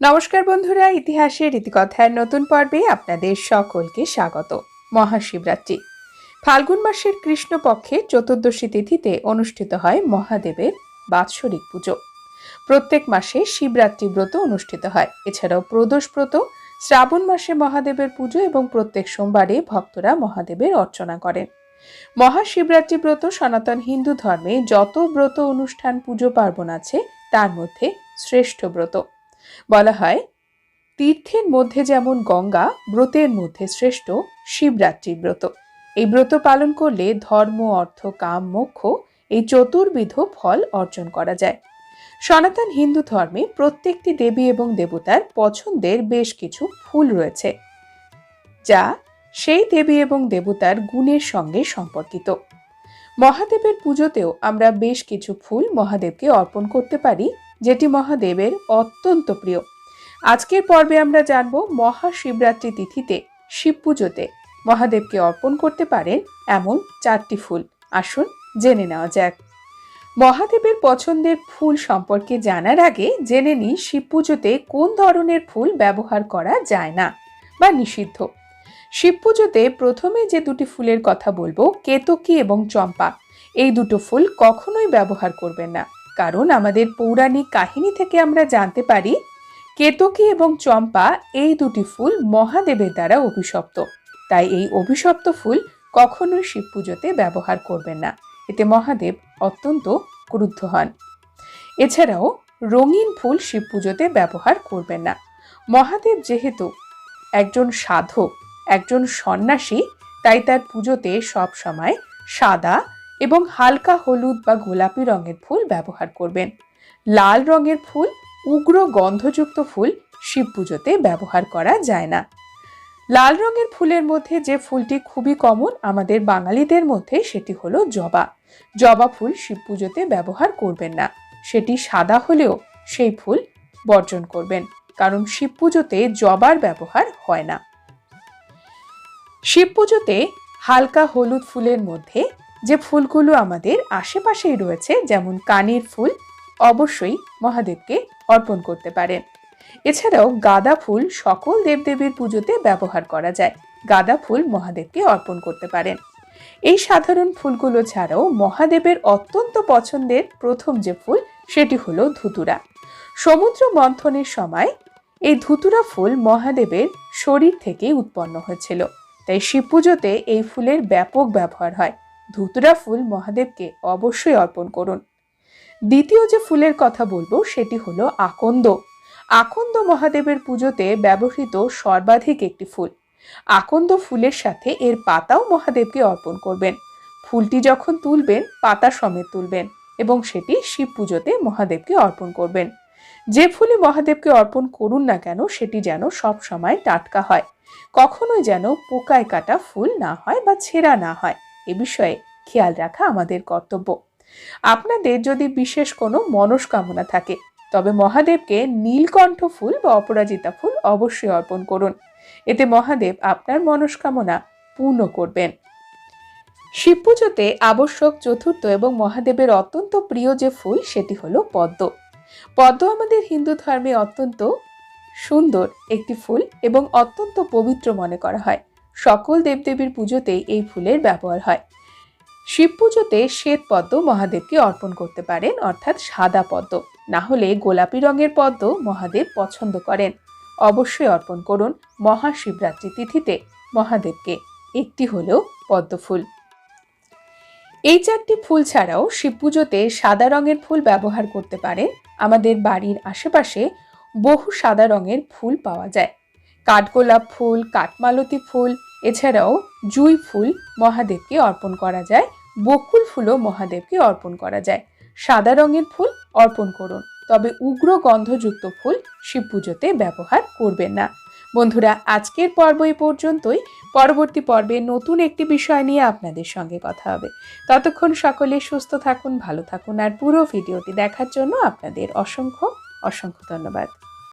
নমস্কার বন্ধুরা, ইতিহাসের রীতিকথার নতুন পর্বে আপনাদের সকলকে স্বাগত। মহাশিবরাত্রি। ফাল্গুন মাসের কৃষ্ণপক্ষে চতুর্দশী তিথিতে অনুষ্ঠিত হয় মহাদেবের বাৎসরিক পুজো। প্রত্যেক মাসে শিবরাত্রি ব্রত অনুষ্ঠিত হয়। এছাড়াও প্রদোষ ব্রত, শ্রাবণ মাসে মহাদেবের পুজো এবং প্রত্যেক সোমবারে ভক্তরা মহাদেবের অর্চনা করেন। মহাশিবরাত্রি ব্রত সনাতন হিন্দু ধর্মে যত ব্রত অনুষ্ঠান পুজো পার্বণ আছে, তার মধ্যে শ্রেষ্ঠ ব্রত। বলা হয়, তীর্থের মধ্যে যেমন গঙ্গা, ব্রতের মধ্যে শ্রেষ্ঠ শিবরাত্রি ব্রত। এই ব্রত পালন করলে ধর্ম, অর্থ, কাম, মোক্ষ, এই চতুর্বিধ ফল অর্জন করা যায়। সনাতন হিন্দু ধর্মে প্রত্যেকটি দেবী এবং দেবতার পছন্দের বেশ কিছু ফুল রয়েছে, যা সেই দেবী এবং দেবতার গুণের সঙ্গে সম্পর্কিত। মহাদেবের পুজোতেও আমরা বেশ কিছু ফুল মহাদেবকে অর্পণ করতে পারি যেটি মহাদেবের অত্যন্ত প্রিয়। আজকের পর্বে আমরা জানব মহাশিবরাত্রি তিথিতে শিব পুজোতে মহাদেবকে অর্পণ করতে পারেন এমন চারটি ফুল। আসুন জেনে নেওয়া যাক। মহাদেবের পছন্দের ফুল সম্পর্কে জানার আগে জেনে নিই শিব পুজোতে কোন ধরনের ফুল ব্যবহার করা যায় না বা নিষিদ্ধ। শিব পুজোতে প্রথমে যে দুটি ফুলের কথা বলব, কেতকী এবং চম্পা, এই দুটো ফুল কখনোই ব্যবহার করবেন না। কারণ আমাদের পৌরাণিক কাহিনী থেকে আমরা জানতে পারি, কেতকী এবং চম্পা এই দুটি ফুল মহাদেবের দ্বারা অভিশপ্ত। তাই এই অভিশপ্ত ফুল কখনোই শিব পুজোতে ব্যবহার করবেন না। এতে মহাদেব অত্যন্ত ক্রুদ্ধ হন। এছাড়াও রঙিন ফুল শিব পুজোতে ব্যবহার করবেন না। মহাদেব যেহেতু একজন সাধক, একজন সন্ন্যাসী, তাই তার পুজোতে সব সময় সাদা এবং হালকা হলুদ বা গোলাপি রঙের ফুল ব্যবহার করবেন। লাল রঙের ফুল, উগ্র গন্ধযুক্ত ফুল শিব পুজোতে ব্যবহার করা যায় না। লাল রঙের ফুলের মধ্যে যে ফুলটি খুবই কমন আমাদের বাঙালিদের মধ্যে সেটি হলো জবা। জবা ফুল শিব পুজোতে ব্যবহার করবেন না। সেটি সাদা হলেও সেই ফুল বর্জন করবেন, কারণ শিব পুজোতে জবার ব্যবহার হয় না। শিব পুজোতে হালকা হলুদ ফুলের মধ্যে যে ফুলগুলো আমাদের আশেপাশেই রয়েছে, যেমন কানের ফুল, অবশ্যই মহাদেবকে অর্পণ করতে পারেন এছাড়াও গাঁদা ফুল সকল দেবদেবীর পুজোতে ব্যবহার করা যায়। গাঁদা ফুল মহাদেবকে অর্পণ করতে পারেন। এই সাধারণ ফুলগুলো ছাড়াও মহাদেবের অত্যন্ত পছন্দের প্রথম যে ফুল, সেটি হলো ধুতুরা। সমুদ্র মন্থনের সময় এই ধুতুরা ফুল মহাদেবের শরীর থেকেই উৎপন্ন হয়েছিল। তাই শিব পুজোতে এই ফুলের ব্যাপক ব্যবহার হয়। ধুতুরা ফুল মহাদেবকে অবশ্যই অর্পণ করুন। দ্বিতীয় যে ফুলের কথা বলব, সেটি হলো আকন্দ। আকন্দ মহাদেবের পুজোতে ব্যবহৃত সর্বাধিক একটি ফুল। আকন্দ ফুলের সাথে এর পাতাও মহাদেবকে অর্পণ করবেন। ফুলটি যখন তুলবেন, পাতা সমেত তুলবেন এবং সেটি শিব পুজোতে মহাদেবকে অর্পণ করবেন। যে ফুলই মহাদেবকে অর্পণ করুন না কেন, সেটি যেন সব সময় টাটকা হয়। কখনোই যেন পোকায় কাটা ফুল না হয় বা ছেঁড়া না হয়। এ বিষয়ে খেয়াল রাখা আমাদের কর্তব্য। আপনাদের যদি বিশেষ কোনো মনস্কামনা থাকে, তবে মহাদেবকে নীলকণ্ঠ ফুল বা অপরাজিতা ফুল অবশ্যই অর্পণ করুন। এতে মহাদেব আপনার মনস্কামনা পূর্ণ করবেন। শিব পুজোতে আবশ্যক চতুর্থ এবং মহাদেবের অত্যন্ত প্রিয় যে ফুল, সেটি হলো পদ্ম। পদ্ম আমাদের হিন্দু ধর্মে অত্যন্ত সুন্দর একটি ফুল এবং অত্যন্ত পবিত্র মনে করা হয়। সকল দেবদেবীর পুজোতেই এই ফুলের ব্যবহার হয়। শিব পুজোতে শ্বেত পদ্ম মহাদেবকে অর্পণ করতে পারেন, অর্থাৎ সাদা পদ্ম। না হলে গোলাপি রঙের পদ্ম মহাদেব পছন্দ করেন। অবশ্যই অর্পণ করুন মহাশিবরাত্রি তিথিতে মহাদেবকে। একটি হলেও পদ্ম ফুল এই চারটি ফুল ছাড়াও শিব পুজোতে সাদা রঙের ফুল ব্যবহার করতে পারেন। আমাদের বাড়ির আশেপাশে বহু সাদা রঙের ফুল পাওয়া যায়। কাঠগোলাপ ফুল, কাঠমালতি ফুল এছাড়াও জুই ফুল মহাদেবকে অর্পণ করা যায়, বকুল ফুলও মহাদেবকে অর্পণ করা যায়। সাদা রঙের ফুল অর্পণ করুন, তবে উগ্র গন্ধযুক্ত ফুল শিব পুজোতে ব্যবহার করবেন না। বন্ধুরা, আজকের পর্ব এই পর্যন্তই। পরবর্তী পর্বে নতুন একটি বিষয় নিয়ে আপনাদের সঙ্গে কথা হবে। ততক্ষণ সকলে সুস্থ থাকুন, ভালো থাকুন, আর পুরো ভিডিওটি দেখার জন্য আপনাদের অসংখ্য অসংখ্য ধন্যবাদ।